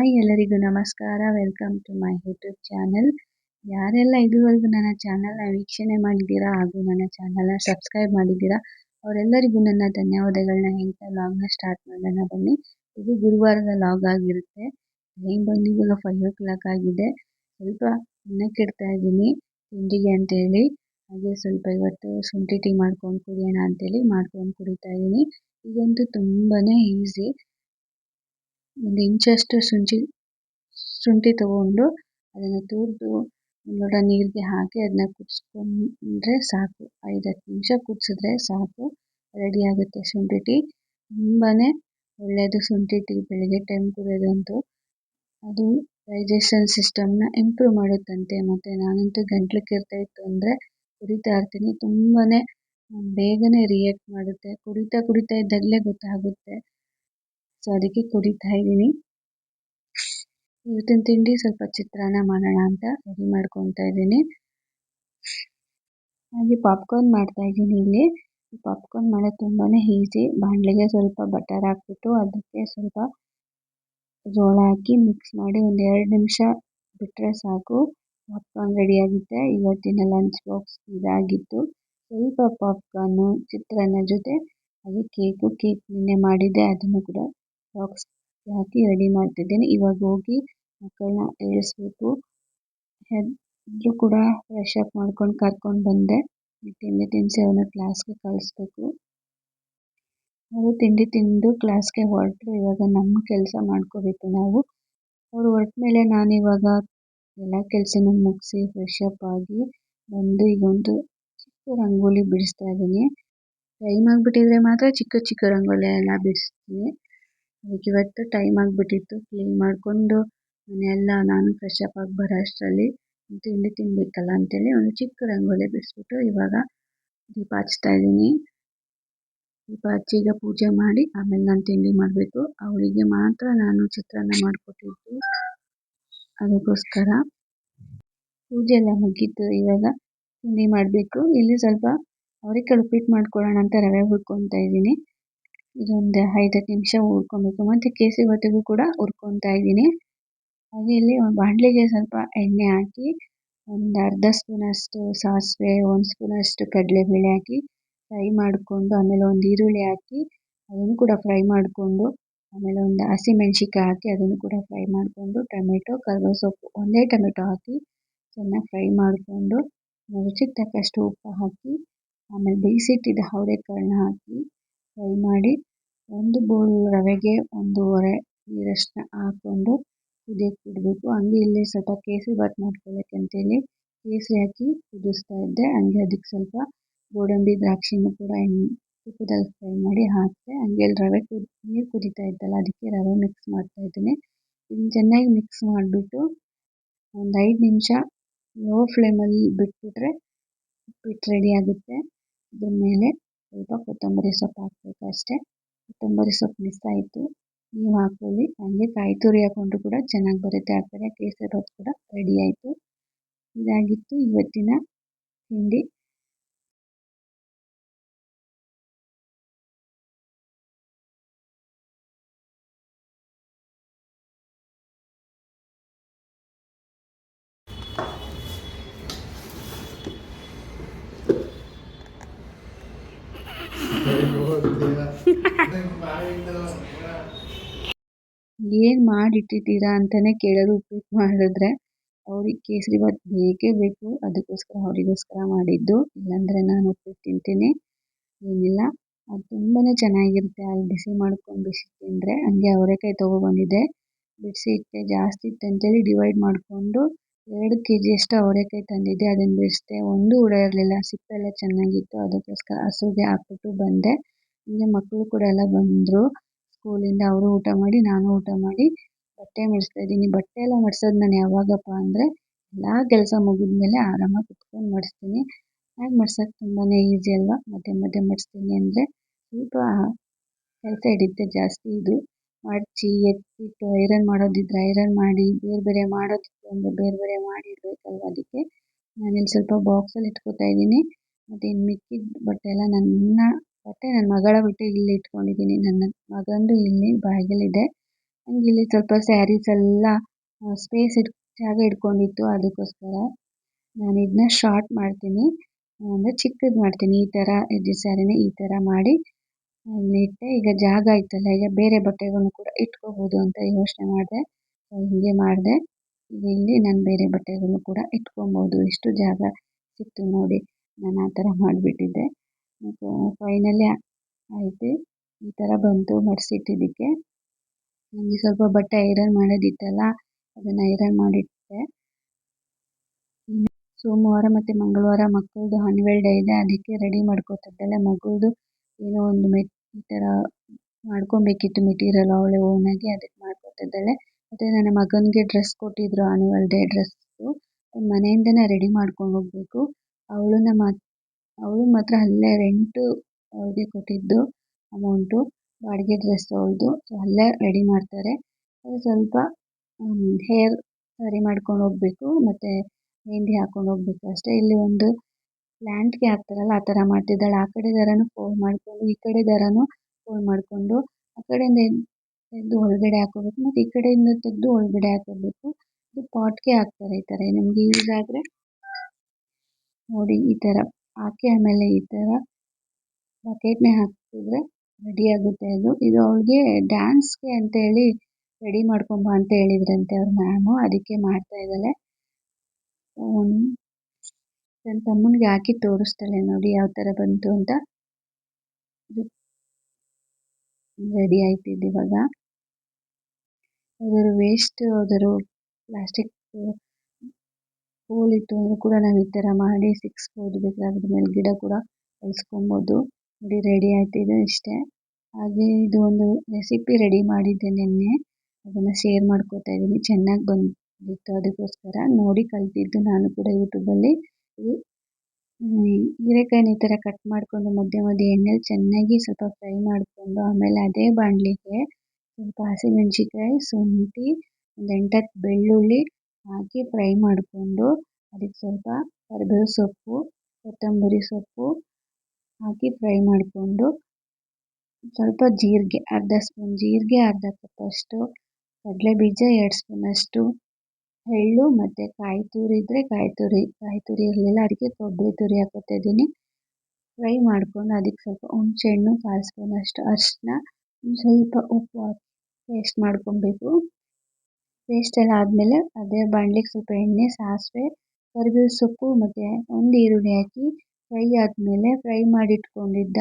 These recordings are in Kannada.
ಹಾಯ್ ಎಲ್ಲರಿಗೂ ನಮಸ್ಕಾರ. Welcome to my YouTube channel ಯಾರೆಲ್ಲ ಇದುವರೆಗೂ ನನ್ನ ಚಾನಲ್ನ ವೀಕ್ಷಣೆ ಮಾಡಿದ್ದೀರಾ ಹಾಗೂ ನನ್ನ ಚಾನಲ್ನ ಸಬ್ಸ್ಕ್ರೈಬ್ ಮಾಡಿದ್ದೀರಾ, ಅವರೆಲ್ಲರಿಗೂ ನನ್ನ ಧನ್ಯವಾದಗಳನ್ನ ಹೇಳ್ತಾ ಲಾಗ್ನ ಸ್ಟಾರ್ಟ್ ಮಾಡೋಣ ಬನ್ನಿ. ಇದು ಗುರುವಾರದ ಲಾಗ್ ಆಗಿರುತ್ತೆ. ಟೈಮ್ ಬಂದು ಇವಾಗ ಫೈವ್ ಓ ಕ್ಲಾಕ್ ಆಗಿದೆ. ಸ್ವಲ್ಪ ಅನ್ನಕ್ಕೆ ಇಡ್ತಾ ಇದ್ದೀನಿ ತಿಂಡಿಗೆ ಅಂತೇಳಿ. ಹಾಗೆ ಸ್ವಲ್ಪ ಇವತ್ತು ಶುಂಠಿ ಟೀ ಮಾಡ್ಕೊಂಡು ಕುಡಿಯೋಣ ಅಂತೇಳಿ ಮಾಡ್ಕೊಂಡು ಕುಡಿತಾ ಇದ್ದೀನಿ. ಇದಂತೂ ತುಂಬಾ ಈಸಿ ಒಂದು ಇಂಚಷ್ಟು ಶುಂಠಿ ಶುಂಠಿ ತಗೊಂಡು ಅದನ್ನು ತುರಿದು ಲೋಟ ನೀರಿಗೆ ಹಾಕಿ ಅದನ್ನ ಕುದಿಸ್ಕೊಂಡ್ರೆ ಸಾಕು. ಐದು ಹತ್ತು ನಿಮಿಷ ಕುದಿಸಿದ್ರೆ ಸಾಕು. ರೆಡಿ ಆಗುತ್ತೆ ಶುಂಠಿ ಟೀ. ತುಂಬಾ ಒಳ್ಳೆಯದು ಶುಂಠಿ ಟೀ ಬೆಳಗ್ಗೆ ಟೈಮ್ ಕುಡಿಯೋದಂತೂ. ಅದು ಡೈಜೆಷನ್ ಸಿಸ್ಟಮ್ನ ಇಂಪ್ರೂವ್ ಮಾಡುತ್ತಂತೆ. ಮತ್ತು ನಾನಂತೂ ಗಂಟ್ಲು ಕೆರೆತ ಇತ್ತು ಅಂದರೆ ಕುಡಿತಾ ಇರ್ತೀನಿ. ತುಂಬಾ ಬೇಗನೆ ರಿಯಾಕ್ಟ್ ಮಾಡುತ್ತೆ. ಕುಡಿತಾ ಕುಡಿತಾ ಇದ್ದಾಗಲೇ ಗೊತ್ತಾಗುತ್ತೆ. ಸೊ ಅದಕ್ಕೆ ಕುಡಿತಾ ಇದ್ದೀನಿ. ಇವತ್ತಿನ ತಿಂಡಿ ಸ್ವಲ್ಪ ಚಿತ್ರಾನ್ನ ಮಾಡೋಣ ಅಂತ ರೆಡಿ ಮಾಡ್ಕೊತಾ ಇದ್ದೀನಿ. ಹಾಗೆ ಪಾಪ್ಕಾರ್ನ್ ಮಾಡ್ತಾ ಇದ್ದೀನಿ ಇಲ್ಲಿ. ಪಾಪ್ಕಾರ್ನ್ ಮಾಡೋದು ತುಂಬಾ ಈಸಿ ಬಾಣಲೆಗೆ ಸ್ವಲ್ಪ ಬಟರ್ ಹಾಕ್ಬಿಟ್ಟು ಅದಕ್ಕೆ ಸ್ವಲ್ಪ ಜೋಳ ಹಾಕಿ ಮಿಕ್ಸ್ ಮಾಡಿ ಒಂದು ಎರಡು ನಿಮಿಷ ಬಿಟ್ಟರೆ ಸಾಕು. ಪಾಪ್ಕಾರ್ನ್ ರೆಡಿ ಆಗುತ್ತೆ. ಇವತ್ತಿನ ಲಂಚ್ ಬಾಕ್ಸ್ ಇದಾಗಿತ್ತು. ಸ್ವಲ್ಪ ಪಾಪ್ಕಾರ್ನು ಚಿತ್ರಾನ್ನ ಜೊತೆ ಹಾಗೆ ಕೇಕು ಕೇಕ್ ನಿನ್ನೆ ಮಾಡಿದ್ದೆ. ಅದನ್ನು ಕೂಡ ಬಾಕ್ಸ್ ಹಾಕಿ ರೆಡಿ ಮಾಡ್ತಿದ್ದೇನೆ. ಇವಾಗ ಹೋಗಿ ಮಕ್ಕಳನ್ನ ಏಳಿಸ್ಬೇಕು ಎಲ್ಲರೂ ಕೂಡ ಫ್ರೆಶ್ ಅಪ್ ಮಾಡ್ಕೊಂಡು ಕರ್ಕೊಂಡು ಬಂದೆ. ತಿಂಡಿ ತಿನಿಸಿ ಅವನ್ನ ಕ್ಲಾಸ್ಗೆ ಕಳಿಸ್ಬೇಕು. ಅವರು ತಿಂಡಿ ತಿಂದು ಕ್ಲಾಸ್ಗೆ ಹೊರಟ್ರು. ಇವಾಗ ನಮ್ಮ ಕೆಲಸ ಮಾಡ್ಕೋಬೇಕು ನಾವು. ಅವರು ಹೊರಟ ಮೇಲೆ ನಾನು ಇವಾಗ ಎಲ್ಲ ಕೆಲಸನೂ ಮುಗಿಸಿ ಫ್ರೆಶ್ ಅಪ್ ಆಗಿ ಬಂದು ಈಗ ಒಂದು ಚಿಕ್ಕ ರಂಗೋಲಿ ಬಿಡಿಸ್ತಾ ಇದ್ದೀನಿ. ಟೈಮ್ ಆಗಿಬಿಟ್ಟಿದ್ರೆ ಮಾತ್ರ ಚಿಕ್ಕ ಚಿಕ್ಕ ರಂಗೋಲಿ ಎಲ್ಲ ಬಿಡಿಸ್ತೀನಿ. ಅದಕ್ಕೆ ಇವತ್ತು ಟೈಮ್ ಆಗಿಬಿಟ್ಟಿತ್ತು. ಕ್ಲೀನ್ ಮಾಡಿಕೊಂಡು ಮನೆಯೆಲ್ಲ ನಾನು ಫ್ರೆಶ್ ಅಪ್ ಆಗಿ ಬರೋ ಅಷ್ಟರಲ್ಲಿ ತಿಂಡಿ ತಿನ್ನಬೇಕಲ್ಲ ಅಂತೇಳಿ ಒಂದು ಚಿಕ್ಕ ರಂಗೋಲಿ ಬಿಡಿಸ್ಬಿಟ್ಟು ಇವಾಗ ದೀಪ ಹಚ್ತಾ ಇದ್ದೀನಿ. ದೀಪ ಹಚ್ಚಿ ಈಗ ಪೂಜೆ ಮಾಡಿ ಆಮೇಲೆ ನಾನು ತಿಂಡಿ ಮಾಡಬೇಕು. ಅವಳಿಗೆ ಮಾತ್ರ ನಾನು ಚಿತ್ರಾನ್ನ ಮಾಡಿಕೊಟ್ಟಿದ್ದು. ಅದಕ್ಕೋಸ್ಕರ ಪೂಜೆ ಎಲ್ಲ ಮುಗೀತು. ಇವಾಗ ತಿಂಡಿ ಮಾಡಬೇಕು. ಇಲ್ಲಿ ಸ್ವಲ್ಪ ಅವರಿಗೆ ಉಪ್ಪಿಟ್ಟು ಮಾಡ್ಕೊಳ್ಳೋಣ ಅಂತ ರವೆ ಹುರ್ಕೊತಾ ಇದ್ದೀನಿ. ಇದೊಂದು ಐದು ಹತ್ತು ನಿಮಿಷ ಹುರ್ಕೊಬೇಕು ಮತ್ತು ಕೇಸರಿ ಬಾತಿಗೂ ಕೂಡ ಹುರ್ಕೊತಾ ಇದ್ದೀನಿ. ಹಾಗೆ ಇಲ್ಲಿ ಒಂದು ಬಾಣಲಿಗೆ ಸ್ವಲ್ಪ ಎಣ್ಣೆ ಹಾಕಿ, ಒಂದು ಅರ್ಧ ಸ್ಪೂನಷ್ಟು ಸಾಸಿವೆ, ಒಂದು ಸ್ಪೂನಷ್ಟು ಕಡಲೆಬೇಳೆ ಹಾಕಿ, ಫ್ರೈ ಮಾಡಿಕೊಂಡು, ಆಮೇಲೆ ಒಂದು ಈರುಳ್ಳಿ ಹಾಕಿ, ಅದನ್ನು ಕೂಡ ಫ್ರೈ ಮಾಡಿಕೊಂಡು, ಆಮೇಲೆ ಒಂದು ಹಸಿಮೆಣ್ಸಿಕಾಯಿ ಹಾಕಿ, ಅದನ್ನು ಕೂಡ ಫ್ರೈ ಮಾಡಿಕೊಂಡು, ಟೊಮೆಟೊ, ಕರ್ಬೇವು ಸೊಪ್ಪು ಒಂದೇ ಟೊಮೆಟೊ ಹಾಕಿ ಚೆನ್ನಾಗಿ ಫ್ರೈ ಮಾಡಿಕೊಂಡು ರುಚಿಗೆ ತಕ್ಕಷ್ಟು ಉಪ್ಪು ಹಾಕಿ, ಆಮೇಲೆ ಬೇಯಿಸಿಟ್ಟಿದ್ದ ಅವರೆಕಾಳನ್ನ ಹಾಕಿ ಫ್ರೈ ಮಾಡಿ ಒಂದು ಬೌಲ್ ರವೆಗೆ ಒಂದೂವರೆ ನೀರಷ್ಟನ್ನ ಹಾಕ್ಕೊಂಡು ಕುದಿಯಕ್ಕೆ ಬಿಡಬೇಕು. ಹಂಗೆ ಇಲ್ಲಿ ಸ್ವಲ್ಪ ಕೇಸರಿ ಬಾತ್ ಮಾಡ್ಕೊಳ್ಳೋಕ್ಕೆ ಅಂತೇಳಿ ಕೇಸರಿ ಹಾಕಿ ಕುದಿಸ್ತಾ ಇದ್ದೆ. ಹಂಗೆ ಅದಕ್ಕೆ ಸ್ವಲ್ಪ ಗೋಡಂಬಿ, ದ್ರಾಕ್ಷಿನೂ ಕೂಡ ಎಣ್ಣೆ ತುಪ್ಪದಲ್ಲಿ ಫ್ರೈ ಮಾಡಿ ಹಾಕಿದೆ. ಹಂಗೆ ಇಲ್ಲಿ ರವೆ ಕುದಿ, ನೀರು ಕುದೀತಾ ಇದ್ದಲ್ಲ, ಅದಕ್ಕೆ ರವೆ ಮಿಕ್ಸ್ ಮಾಡ್ತಾ ಇದ್ದೀನಿ. ಇದನ್ನು ಚೆನ್ನಾಗಿ ಮಿಕ್ಸ್ ಮಾಡಿಬಿಟ್ಟು ಒಂದು ಐದು ನಿಮಿಷ ಲೋ ಫ್ಲೇಮಲ್ಲಿ ಬಿಟ್ಬಿಟ್ರೆ ಉಪ್ಪಿಟ್ಟು ರೆಡಿ ಆಗುತ್ತೆ. ಇದ್ರ ಮೇಲೆ ಸ್ವಲ್ಪ ಕೊತ್ತಂಬರಿ ಸೊಪ್ಪು ಹಾಕಬೇಕು ಅಷ್ಟೇ. ಕೊತ್ತಂಬರಿ ಸೊಪ್ಪು ಮಿಸ್ ಆಯಿತು. ನೀವು ಹಾಕೊಳ್ಳಿ. ಹಂಗೆ ಕಾಯಿ ತುರಿ ಹಾಕೊಂಡ್ರು ಕೂಡ ಚೆನ್ನಾಗಿ ಬರುತ್ತೆ. ಆ ಕಡೆ ಕೇಸರಿ ಬಾತ್ ಕೂಡ ರೆಡಿ ಆಯಿತು. ಇದಾಗಿತ್ತು ಇವತ್ತಿನ ತಿಂಡಿ. ಏನು ಮಾಡಿಟ್ಟಿದ್ದೀರಾ ಅಂತಲೇ ಕೇಳೋದು ಉಪ್ಪಿಟ್ಟು ಮಾಡಿದ್ರೆ ಅವ್ರಿಗೆ ಕೇಸರಿ ಬಾತ್ ಬೇಕೇ ಬೇಕು. ಅದಕ್ಕೋಸ್ಕರ ಅವರಿಗೋಸ್ಕರ ಮಾಡಿದ್ದು. ಇಲ್ಲಾಂದರೆ ನಾನು ಉಪ್ಪಿಟ್ಟು ತಿಂತೀನಿ. ಏನಿಲ್ಲ. ಅದು ತುಂಬಾ ಚೆನ್ನಾಗಿರುತ್ತೆ. ಅಲ್ಲಿ ಬಿಸಿ ಮಾಡ್ಕೊಂಡು ಬಿಸಿ ತಿಂದರೆ ಹಂಗೆ ಅವರೆಕಾಯಿ ತೊಗೊಬಂದಿದ್ದೆ ಬಿಡಿಸಿ ಇಟ್ಟೆ ಜಾಸ್ತಿ ಇತ್ತು ಅಂತೇಳಿ ಡಿವೈಡ್ ಮಾಡಿಕೊಂಡು ಎರಡು ಕೆ ಜಿಯಷ್ಟು ಅವರೆಕಾಯಿ ತಂದಿದ್ದೆ. ಅದನ್ನು ಬಿಡಿಸಿದೆ. ಒಂದು ಹುಳ ಇರಲಿಲ್ಲ. ಸಿಪ್ಪೆ ಎಲ್ಲ ಚೆನ್ನಾಗಿತ್ತು. ಅದಕ್ಕೋಸ್ಕರ ಹಸುಗೆ ಹಾಕ್ಬಿಟ್ಟು ಬಂದೆ. ಹೀಗೆ ಮಕ್ಕಳು ಕೂಡ ಎಲ್ಲ ಬಂದರು. ಸ್ಕೂಲಿಂದ ಅವರು ಊಟ ಮಾಡಿ, ನಾನು ಊಟ ಮಾಡಿ, ಬಟ್ಟೆ ಮಡಿಸ್ತಾ ಇದ್ದೀನಿ. ಬಟ್ಟೆ ಎಲ್ಲ ಮಡ್ಸೋದು ನಾನು ಯಾವಾಗಪ್ಪ ಅಂದರೆ ಎಲ್ಲ ಕೆಲಸ ಮುಗಿದ ಮೇಲೆ ಆರಾಮಾಗಿ ಕುತ್ಕೊಂಡು ಮಡಿಸ್ತೀನಿ. ಹಾಗೆ ಮಡ್ಸೋಕ್ಕೆ ತುಂಬಾ ಈಸಿ ಅಲ್ವಾ? ಮಧ್ಯೆ ಮಧ್ಯೆ ಮಡಿಸ್ತೀನಿ ಅಂದರೆ ಸ್ವಲ್ಪ ಕೆಲಸ ಹಿಡಿಯುತ್ತೆ ಜಾಸ್ತಿ ಇದು. ಮಡಚಿ, ಎತ್ತಿಟ್ಟು ಐರನ್ ಮಾಡೋದಿದ್ರೆ ಐರನ್ ಮಾಡಿ, ಬೇರೆ ಬೇರೆ ಮಾಡೋದಿತ್ತು ಅಂದರೆ ಬೇರೆ ಬೇರೆ ಮಾಡಿ ಇಡಬೇಕಲ್ವ ಅದಕ್ಕೆ. ನಾನಿಲ್ಲಿ ಸ್ವಲ್ಪ ಬಾಕ್ಸಲ್ಲಿ ಇಟ್ಕೋತಾ ಇದ್ದೀನಿ. ಮತ್ತು ಇನ್ನು ಮಿಕ್ಕಿದ ಬಟ್ಟೆ ಎಲ್ಲ ನನ್ನ ಬಟ್ಟೆ ನನ್ನ ಮಗಳ ಬಟ್ಟೆ ಇಲ್ಲಿ ಇಟ್ಕೊಂಡಿದ್ದೀನಿ. ನನ್ನ ಮಗಂದು ಇಲ್ಲಿ ಬಾಗಿಲಿದೆ. ಹಂಗೆ ಇಲ್ಲಿ ಸ್ವಲ್ಪ ಸ್ಯಾರೀಸ್ ಎಲ್ಲ ಸ್ಪೇಸ್ ಇಟ್ ಜಾಗ ಇಟ್ಕೊಂಡಿತ್ತು. ಅದಕ್ಕೋಸ್ಕರ ನಾನು ಇದನ್ನ ಶಾರ್ಟ್ ಮಾಡ್ತೀನಿ. ಅಂದರೆ ಚಿಕ್ಕದು ಮಾಡ್ತೀನಿ. ಈ ಥರ ಇದು ಸ್ಯಾರಿನ ಈ ಥರ ಮಾಡಿ ನೆಟ್ಟೆ ಈಗ ಜಾಗ ಇತ್ತಲ್ಲ, ಈಗ ಬೇರೆ ಬಟ್ಟೆಗಳನ್ನು ಕೂಡ ಇಟ್ಕೋಬೋದು ಅಂತ ಯೋಚನೆ ಮಾಡಿದೆ. ಹೀಗೆ ಮಾಡಿದೆ. ಇಲ್ಲಿ ನಾನು ಬೇರೆ ಬಟ್ಟೆಗಳನ್ನು ಕೂಡ ಇಟ್ಕೊಬೋದು. ಇಷ್ಟು ಜಾಗ ಸಿಕ್ತು ನೋಡಿ. ನಾನು ಆ ಥರ ಮಾಡಿಬಿಟ್ಟಿದ್ದೆ. ಮತ್ತು ಫೈನಲಿ ಆಯಿತು. ಈ ಥರ ಬಂತು ಮಡಿಸಿಟ್ಟಿದ್ದಕ್ಕೆ. ನನಗೆ ಸ್ವಲ್ಪ ಬಟ್ಟೆ ಐರನ್ ಮಾಡೋದಿತ್ತಲ್ಲ, ಅದನ್ನು ಐರನ್ ಮಾಡಿಟ್ಟೆ. ಸೋಮವಾರ ಮತ್ತು ಮಂಗಳವಾರ ಮಕ್ಕಳದು ಆನ್ಯುವಲ್ ಡೇ ಇದೆ, ಅದಕ್ಕೆ ರೆಡಿ ಮಾಡ್ಕೋತಿದ್ದಾಳೆ. ಮಗಳದು ಏನೋ ಒಂದು ಮೆಟ್, ಈ ಥರ ಮಾಡ್ಕೊಬೇಕಿತ್ತು ಮೆಟೀರಿಯಲ್ ಅವಳೆ ಓನಾಗಿ ಅದಕ್ಕೆ ಮಾಡ್ಕೊತಿದ್ದಾಳೆ. ಮತ್ತು ನನ್ನ ಮಗನಿಗೆ ಡ್ರೆಸ್ ಕೊಟ್ಟಿದ್ರು ಆನ್ಯುವಲ್ ಡೇ ಡ್ರೆಸ್ಸು ಮನೆಯಿಂದನೇ ರೆಡಿ ಮಾಡ್ಕೊಂಡು ಹೋಗಬೇಕು. ಅವಳನ್ನ ಮಾತ್ರ ಅವಳು ಮಾತ್ರ ಅಲ್ಲೇ ರೆಂಟು ಅವ್ಳಿಗೆ ಕೊಟ್ಟಿದ್ದು ಅಮೌಂಟು ಬಾಡಿಗೆ ಡ್ರೆಸ್ ಅವಳದು ಸೊ ಅಲ್ಲೇ ರೆಡಿ ಮಾಡ್ತಾರೆ. ಸ್ವಲ್ಪ ಹೇರ್ ಸರಿ ಮಾಡ್ಕೊಂಡು ಹೋಗಬೇಕು, ಮತ್ತು ಮೆಹೆಂದಿ ಹಾಕ್ಕೊಂಡು ಹೋಗ್ಬೇಕು ಅಷ್ಟೇ. ಇಲ್ಲಿ ಒಂದು ಪ್ಲ್ಯಾಂಟ್ಗೆ ಹಾಕ್ತಾರಲ್ಲ, ಆ ಥರ ಮಾಡ್ತಿದ್ದಾಳೆ. ಆ ಕಡೆ ದಾರನೂ ಫೋಲ್ಡ್ ಮಾಡಿಕೊಂಡು, ಈ ಕಡೆ ದಾರನೂ ಫೋಲ್ಡ್ ಮಾಡಿಕೊಂಡು, ಆ ಕಡೆಯಿಂದ ತೆಗೆದು ಒಳಗಡೆ ಹಾಕೋಬೇಕು, ಮತ್ತು ಈ ಕಡೆಯಿಂದ ತೆಗೆದು ಒಳಗಡೆ ಹಾಕೋಬೇಕು. ಇದು ಪಾಟ್ಗೆ ಹಾಕ್ತಾರೆ ಈ ಥರ. ನಿಮಗೆ ಯೂಸ್ ಆದರೆ ನೋಡಿ ಈ ಥರ. ಹಾಕಿ ಆಮೇಲೆ ಈ ಥರ ಬಕೆಟ್ನೇ ಹಾಕಿದ್ರೆ ರೆಡಿ ಆಗುತ್ತೆ ಅದು. ಇದು ಅವಳಿಗೆ ಡ್ಯಾನ್ಸ್ಗೆ ಅಂತೇಳಿ ರೆಡಿ ಮಾಡ್ಕೊಂಬ ಅಂತ ಹೇಳಿದ್ರಂತೆ ಅವ್ರ ಮ್ಯಾಮು ಅದಕ್ಕೆ ಮಾಡ್ತಾ ಇದ್ದಾಳೆ. ನನ್ನ ತಮ್ಮನಿಗೆ ಹಾಕಿ ತೋರಿಸ್ತಾಳೆ ನೋಡಿ ಯಾವ ಥರ ಬಂತು ಅಂತ. ರೆಡಿ ಆಯ್ತಿದ್ದು ಇವಾಗ. ಅದರ ವೇಸ್ಟ್ ಅದರ ಪ್ಲಾಸ್ಟಿಕ್ ಹೋಲ್ ಇತ್ತು ಅಂದರೂ ಕೂಡ ನಾವು ಈ ಥರ ಮಾಡಿ ಸಿಕ್ಸ್ಬೋದು ಬೇಕಾದ್ರೆ ಮೇಲೆ ಗಿಡ ಕೂಡ ಬೆಳೆಸ್ಕೊಬೋದು. ನೋಡಿ ರೆಡಿ ಆಯ್ತಿದೆ ಇಷ್ಟೇ. ಹಾಗೆ ಇದು ಒಂದು ರೆಸಿಪಿ ರೆಡಿ ಮಾಡಿದ್ದೆ ನಿನ್ನೆ. ಅದನ್ನು ಶೇರ್ ಮಾಡ್ಕೋತಾ ಇದ್ದೀನಿ. ಚೆನ್ನಾಗಿ ಬಂದಿತ್ತು ಅದಕ್ಕೋಸ್ಕರ. ನೋಡಿ, ಕಲ್ತಿದ್ದು ನಾನು ಕೂಡ ಯೂಟ್ಯೂಬಲ್ಲಿ ಇದು ಹೀರೆಕಾಯಿನ ಈ ಥರ ಕಟ್ ಮಾಡಿಕೊಂಡು ಮಧ್ಯೆ ಮಧ್ಯೆ ಎಣ್ಣೆಲಿ ಚೆನ್ನಾಗಿ ಸ್ವಲ್ಪ ಫ್ರೈ ಮಾಡಿಕೊಂಡು ಆಮೇಲೆ ಅದೇ ಬಾಣಲಿಗೆ ಸ್ವಲ್ಪ ಹಸಿಮೆಣ್ಸಿಕಾಯಿ ಶುಂಠಿ, ಒಂದು ಎಂಟತ್ತು ಬೆಳ್ಳುಳ್ಳಿ ಹಾಕಿ ಫ್ರೈ ಮಾಡಿಕೊಂಡು ಅದಕ್ಕೆ ಸ್ವಲ್ಪ ಕರಿಬೇವು ಸೊಪ್ಪು, ಕೊತ್ತಂಬರಿ ಸೊಪ್ಪು ಹಾಕಿ ಫ್ರೈ ಮಾಡಿಕೊಂಡು ಸ್ವಲ್ಪ ಜೀರಿಗೆ, ಅರ್ಧ ಸ್ಪೂನ್ ಜೀರಿಗೆ, ಅರ್ಧ ಕಪ್ಪಷ್ಟು ಕಡಲೆಬೀಜ, ಎರಡು ಸ್ಪೂನಷ್ಟು ಎಳ್ಳು ಮತ್ತು ಕಾಯಿ ತುರಿ ಇದ್ದರೆ ಕಾಯಿ ತುರಿ ಕಾಯಿ ತುರಿ ಇರಲಿಲ್ಲ ಅದಕ್ಕೆ ಕೊಬ್ಬರಿ ತುರಿ ಹಾಕ್ಕೋತಾ ಇದ್ದೀನಿ. ಫ್ರೈ ಮಾಡಿಕೊಂಡು ಅದಕ್ಕೆ ಸ್ವಲ್ಪ ಹುಣಸೆಹಣ್ಣು ಕಾಲು ಸ್ಪೂನಷ್ಟು ಅರಿಶಿನ ಸ್ವಲ್ಪ ಉಪ್ಪು ಹಾಕಿ ಪೇಸ್ಟ್ ಮಾಡ್ಕೊಬೇಕು. ಪೇಸ್ಟ್ ಎಲ್ಲ ಆದಮೇಲೆ ಅದೇ ಬಾಣಲಿಗೆ ಸ್ವಲ್ಪ ಎಣ್ಣೆ, ಸಾಸಿವೆ ಕರಿಬೇವು ಸೊಪ್ಪು ಮತ್ತು ಒಂದು ಈರುಳ್ಳಿ ಹಾಕಿ ಫ್ರೈ ಆದಮೇಲೆ ಫ್ರೈ ಮಾಡಿಟ್ಕೊಂಡಿದ್ದ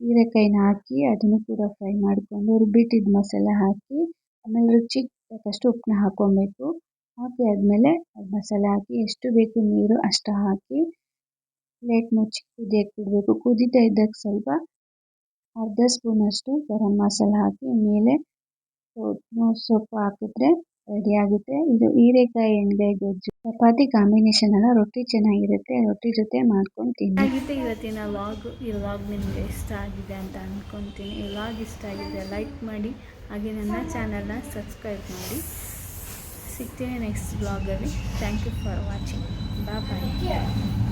ಹೀರೆಕಾಯಿನ ಹಾಕಿ ಅದನ್ನು ಕೂಡ ಫ್ರೈ ಮಾಡಿಕೊಂಡು ರುಬ್ಬಿಟ್ಟಿದ್ದ ಮಸಾಲ ಹಾಕಿ ಆಮೇಲೆ ರುಚಿಗೆ ತಕ್ಕಷ್ಟು ಉಪ್ಪನ್ನ ಹಾಕ್ಕೊಬೇಕು ಹಾಕಿ ಆದಮೇಲೆ ಮಸಾಲೆ ಹಾಕಿ ಎಷ್ಟು ಬೇಕು ನೀರು ಅಷ್ಟು ಹಾಕಿ ಪ್ಲೇಟ್ ಮುಚ್ಚಿ ಕುದಿಯಕ್ಕೆ ಬಿಡಬೇಕು. ಕುದೀತಾ ಇದ್ದಾಗ ಸ್ವಲ್ಪ ಅರ್ಧ ಸ್ಪೂನಷ್ಟು ಗರಂ ಮಸಾಲ ಹಾಕಿ ಮೇಲೆ ಸೊಪ್ಪು ಹಾಕಿದ್ರೆ ರೆಡಿ ಆಗುತ್ತೆ. ಇದು ಹೀರೆಕಾಯಿ ಎಣ್ಣೆ ಗೊಜ್ಜು, ಚಪಾತಿ ಕಾಂಬಿನೇಷನ್ ಅಲ್ಲ, ರೊಟ್ಟಿ ಚೆನ್ನಾಗಿರುತ್ತೆ. ರೊಟ್ಟಿ ಜೊತೆ ಮಾಡ್ಕೊಂಡು ತಿನ್ನಿ. ಇವತ್ತಿನ ವ್ಲಾಗ್ ಈ ವ್ಲಾಗ್ ನಿಮಗೆ ಇಷ್ಟ ಆಗಿದೆ ಅಂತ ಅಂದ್ಕೊತೀನಿ ಈ ವ್ಲಾಗ್ ಇಷ್ಟ ಆಗಿದೆ ಲೈಕ್ ಮಾಡಿ, ಹಾಗೆ ನನ್ನ ಚಾನಲ್ನ ಸಬ್ಸ್ಕ್ರೈಬ್ ಮಾಡಿ. ಸಿಗ್ತೀನಿ ನೆಕ್ಸ್ಟ್ ವ್ಲಾಗಲ್ಲಿ thank you for watching bye bye